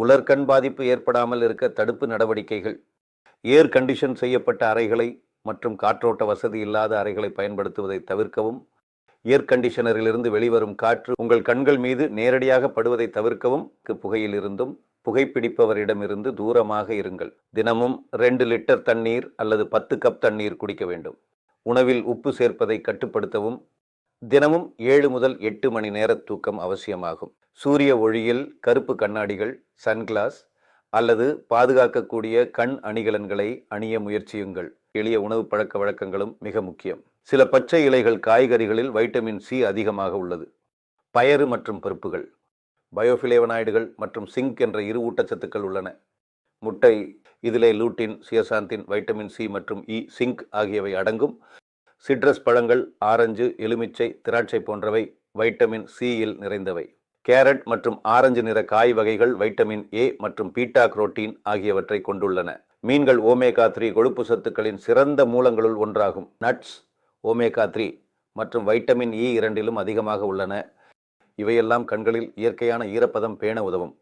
உலர் கண் பாதிப்பு ஏற்படாமல் இருக்க தடுப்பு நடவடிக்கைகள். ஏர் கண்டிஷன் செய்யப்பட்ட அறைகளை மற்றும் காற்றோட்ட வசதி இல்லாத அறைகளை பயன்படுத்துவதை தவிர்க்கவும். ஏர் கண்டிஷனரிலிருந்து வெளிவரும் காற்று உங்கள் கண்கள் மீது நேரடியாக படுவதை தவிர்க்கவும். புகையிலிருந்தும் புகைப்பிடிப்பவரிடமிருந்து தூரமாக இருங்கள். தினமும் ரெண்டு லிட்டர் தண்ணீர் அல்லது பத்து கப் தண்ணீர் குடிக்க வேண்டும். உணவில் உப்பு சேர்ப்பதை கட்டுப்படுத்தவும். தினமும் ஏழு முதல் எட்டு மணி நேர தூக்கம் அவசியமாகும். சூரிய ஒளியில் கருப்பு கண்ணாடிகள் சன்கிளாஸ் அல்லது பாதுகாக்கக்கூடிய கண் அணிகலன்களை அணிய முயற்சியுங்கள். எளிய உணவு பழக்க வழக்கங்களும் மிக முக்கியம். சில பச்சை இலைகள் காய்கறிகளில் வைட்டமின் சி அதிகமாக உள்ளது. பயறு மற்றும் பருப்புகள். பயோஃபிலேவனாய்டுகள் மற்றும் சிங்க் என்ற இரு ஊட்டச்சத்துக்கள் உள்ளன. முட்டை இதிலே லூட்டின் சியசாந்தின் வைட்டமின் சி மற்றும் இ சிங்க் ஆகியவை அடங்கும். சிட்ரஸ் பழங்கள் ஆரஞ்சு எலுமிச்சை திராட்சை போன்றவை வைட்டமின் சியில் நிறைந்தவை. கேரட் மற்றும் ஆரஞ்சு நிற காய் வகைகள் வைட்டமின் ஏ மற்றும் பீட்டா குரோட்டீன் ஆகியவற்றை கொண்டுள்ளன. மீன்கள் ஓமேகா த்ரீ கொழுப்பு சத்துக்களின் சிறந்த மூலங்களுள் ஒன்றாகும். நட்ஸ் ஓமேகா த்ரீ மற்றும் வைட்டமின் இ இரண்டிலும் அதிகமாக உள்ளன. இவையெல்லாம் கண்களில் இயற்கையான ஈரப்பதம் பேண உதவும்.